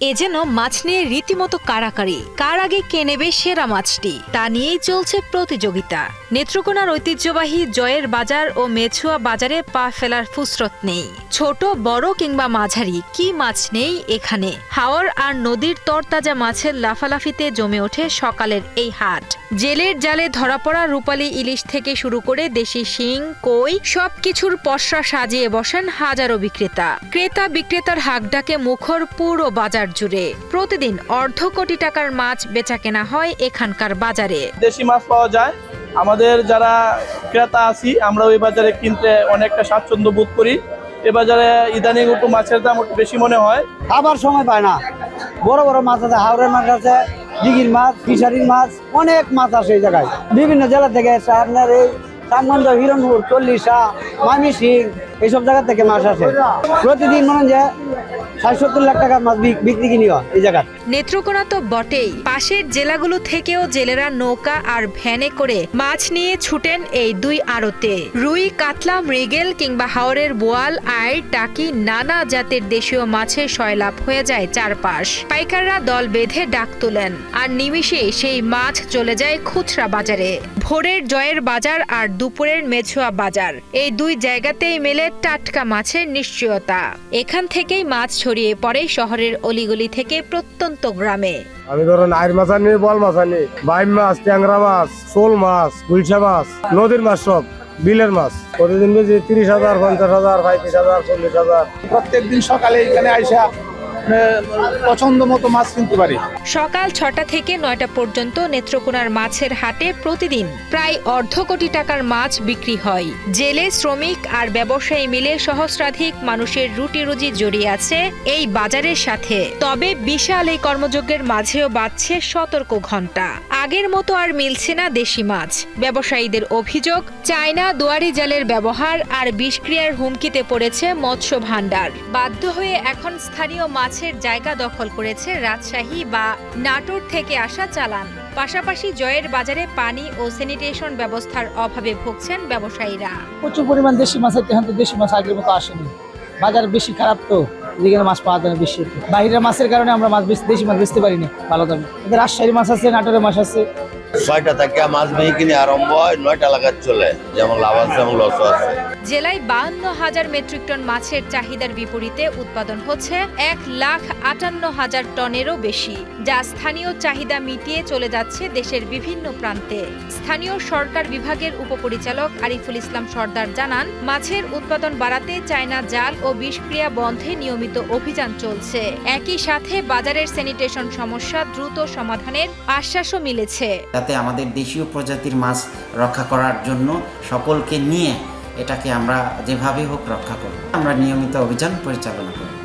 এ যেন মাছ নিয়ে রীতিমতো কারাকারি। কার আগে কে নেবে সেরা মাছটি? তা নিয়েই চলছে প্রতিযোগিতা। নেত্রকোনার ঐতিহ্যবাহী জয়ের বাজার ও মেছুয়া বাজারে পা ফেলার ফুসরত নেই। ছোট, বড় কিংবা মাঝারি, কি মাছ নেই এখানে? হাওর আর নদীর তরতাজা মাছের লাফালাফিতে জমে ওঠে সকালের এই হাট। জেলের জালে ধরা পড়া রূপালী ইলিশ থেকে শুরু করে দেশি শিং, কই, সবকিছুর পসরা সাজিয়ে বসেন হাজারো বিক্রেতা। ক্রেতা বিক্রেতার হাকডাকে মুখর পুরো বাজার জুড়ে। প্রতিদিন অর্ধ কোটি টাকার মাছ বেচা কেনা হয় এখানকার বাজারে। দেশি মাছ পাওয়া যায়। আমাদের যারা ক্রেতা আছি আমরা ওই বাজারে কিনতে অনেকটা স্বাচ্ছন্দ্য বোধ করি। এ বাজারে ইদানিং একটু মাছের দাম একটু বেশি মনে হয়। খাবার সময় পায় না। বড় বড় মাছ আছে হাওড়ের মাছ আছে দিঘির মাছ ফিশারির মাছ অনেক মাছ আছে এই জায়গায়। বিভিন্ন জেলা থেকে এসে আপনার এই রামগঞ্জ হিরণপুর চল্লিশা মামি সিং এইসব জায়গা থেকে মাছ আসে। প্রতিদিন মনে হয় যে ষাট সত্তর লাখ টাকার মাছ বিক্রি কিনি হয় এই জায়গায় নেত্রকোনা তো বটেই। পাশের জেলাগুলো থেকেও জেলেরা নৌকা আর ভ্যানে করে মাছ নিয়ে ছুটেন এই দুই আড়তে। রুই, কাতলা, মৃগেল কিংবা হাওরের বোয়াল আয় টাকি নানা জাতের দেশীয় মাছের সয়লাভ হয়ে যায় চারপাশ। পাইকাররা দল বেঁধে ডাক তোলেন আর নিমিষে সেই মাছ চলে যায় খুচরা বাজারে। ভোরের জয়ের বাজার আর দুপুরের মেছুয়া বাজার। এই দুই জায়গাতেই মেলে টাটকা মাছের নিশ্চয়তা। এখান থেকেই মাছ ছড়িয়ে পড়ে শহরের অলিগলি থেকে প্রত্যন্ত গ্রামে। আমি ধরেন আইর মাছ আনি বল মাছ আনি বাইম মাছ ট্যাংরা মাছ শোল মাছ গুলশা মাছ নদীর মাছ সব বিলের মাছ। প্রতিদিন বেশি তিরিশ হাজার পঞ্চাশ হাজার পঁয়ত্রিশ হাজার চল্লিশ হাজার। প্রত্যেক দিন সকালে এখানে আইসা পছন্দ মতো মাছ কিনতে পারি। সকাল ছটা থেকে নয়টা পর্যন্ত নেত্রকোনার মাছের হাটে প্রতিদিন প্রায় অর্ধ কোটি টাকার মাছ বিক্রি হয়। জেলে শ্রমিক আর ব্যবসায়ী মিলে সহস্রাধিক মানুষের রুটি রুজি জড়িয়ে আছে এই বাজারের সাথে। তবে বিশাল এই কর্মযজ্ঞের মাঝেও বাজছে সতর্ক ঘণ্টা আগের মতো আর মিলছে না দেশি মাছ। ব্যবসায়ীদের অভিযোগ, চায়না দুয়ারি জালের ব্যবহার আর বিষক্রিয়ার হুমকিতে পড়েছে মৎস্য ভাণ্ডার। বাধ্য হয়ে এখন স্থানীয় মাছের জায়গা দখল করেছে রাজশাহী বা নাটোর থেকে আসা চালান। পাশাপাশি জয়ের বাজারে পানি ও স্যানিটেশন ব্যবস্থার অভাবে ভুগছেন ব্যবসায়ীরা। প্রচুর পরিমাণ দেশি মাছ এখন দেশি মাছ আগের মতো আসেনি। বাজার বেশি খারাপ তো যেখানে মাছ পাওয়া যায় বেশি। বাইরের মাছের কারণে আমরা মাছ দেশি মাছ বেচতে পারি না ভালো দামে। রাজশাহীর মাছ আছে, নাটোরের মাছ আছে। ছয়টা থেকে মাছ কিনে আরম্ভ হয়, নয়টা লাগাত চলে। যেমন লাভ আছে এবং লস আছে। জেলায় বাহান্ন হাজার মেট্রিক টন মাছের চাহিদার বিপরীতে উৎপাদন হচ্ছে এক লাখ আটান্ন হাজার টনেরও বেশি, যা স্থানীয় চাহিদা মিটিয়ে চলে যাচ্ছে দেশের বিভিন্ন প্রান্তে। স্থানীয় সরকার বিভাগের উপপরিচালক আরিফুল ইসলাম সর্দার জানান, মাছের উৎপাদন বাড়াতে চায়না জাল ও বিষক্রিয়া বন্ধে নিয়মিত অভিযান চলছে। একই সাথে বাজারের স্যানিটেশন সমস্যা দ্রুত সমাধানের আশ্বাসও মিলেছে। যাতে আমাদের দেশীয় প্রজাতির মাছ রক্ষা করার জন্য সকলকে নিয়ে এটাকে আমরা যেভাবে হোক রক্ষা করব। আমরা নিয়মিত অভিযান পরিচালনা করব।